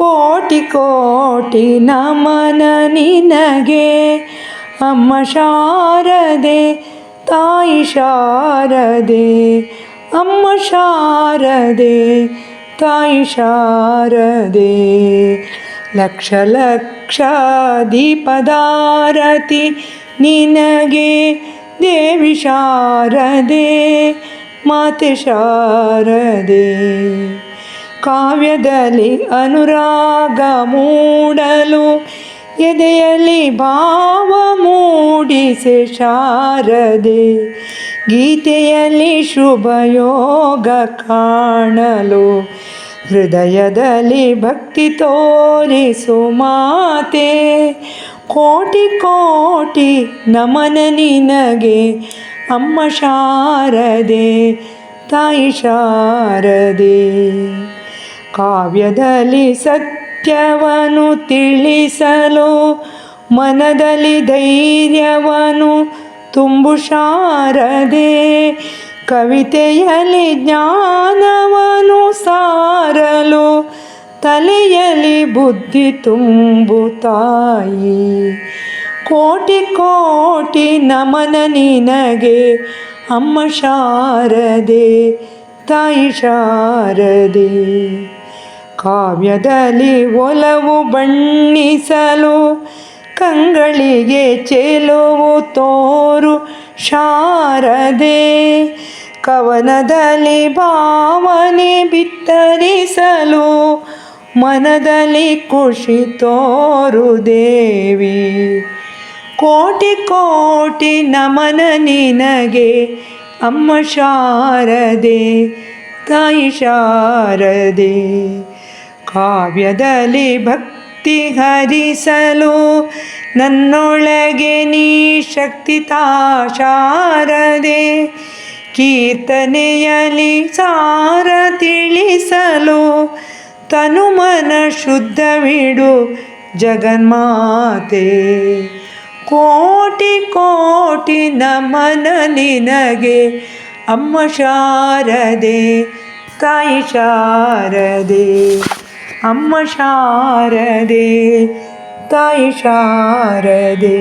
ಕೋಟಿ ಕೋಟಿ ನಮನ ನಿನಗೆ. ಅಮ್ಮ ಶಾರದೆ, ತಾಯಿ ಶಾರದೆ, ಅಮ್ಮ ಶಾರದೆ, ತಾಯಿ ಶಾರದೆ. ಲಕ್ಷ ಲಕ್ಷ ದೀಪದಾರತಿ ನಿನಗೆ, ದೇವಿ ಶಾರದೆ, ಮಾತೆ ಶಾರದೆ. ಕಾವ್ಯದಲ್ಲಿ ಅನುರಾಗ ಮೂಡಲು, ಎದೆಯಲ್ಲಿ ಭಾವ ಮೂಡಿಸೆ ಶಾರದೆ, ಗೀತೆಯಲ್ಲಿ ಶುಭಯೋಗ ಕಾಣಲು, ಹೃದಯದಲ್ಲಿ ಭಕ್ತಿ ತೋರಿಸು ಮಾತೆ. ಕೋಟಿ ಕೋಟಿ ನಮನ ನಿನಗೆ, ಅಮ್ಮ ಶಾರದೆ, ತಾಯಿ ಶಾರದೆ. ಕಾವ್ಯದಲ್ಲಿ ಸತ್ಯವನ್ನು ತಿಳಿಸಲು, ಮನದಲ್ಲಿ ಧೈರ್ಯವನ್ನು ತುಂಬು ಶಾರದೆ ಕವಿತೆಯಲ್ಲಿ ಜ್ಞಾನವನ್ನು ಸಾರಲು, ತಲೆಯಲ್ಲಿ ಬುದ್ಧಿ ತುಂಬು ತಾಯಿ ಕೋಟಿ ಕೋಟಿ ನಮನ ನಿನಗೆ, ಅಮ್ಮ ಶಾರದೆ, ತಾಯಿ ಶಾರದೆ. ಕಾವ್ಯದಲ್ಲಿ ಒಲವು ಬಣ್ಣಿಸಲು, ಕಂಗಳಿಗೆ ಚೆಲುವು ತೋರು ಶಾರದೆ. ಕವನದಲ್ಲಿ ಭಾವನೆ ಬಿತ್ತರಿಸಲು, ಮನದಲ್ಲಿ ಖುಷಿ ತೋರು ದೇವಿ. ಕೋಟಿ ಕೋಟಿ ನಮನ ನಿನಗೆ, ಅಮ್ಮ ಶಾರದೆ, ತಾಯಿ ಶಾರದೆ. ಕಾವ್ಯದಲ್ಲಿ ಭಕ್ತಿ ಹರಿಸಲು ನನ್ನೊಳಗೆ ನೀ ಶಕ್ತಿ ತಾಶಾರದೆ ಕೀರ್ತನೆಯಲ್ಲಿ ಸಾರ ತಿಳಿಸಲು ತನುಮನ ಶುದ್ಧವಿಡು ಜಗನ್ಮಾತೆ. ಕೋಟಿ ಕೋಟಿ ನಮನ ನಿನಗೆ ಅಮ್ಮ ಶಾರದೆ ತಾಯಿ ಶಾರದೆ. ಅಮ್ಮ ಶಾರದೆ ತಾಯಿ ಶಾರದೆ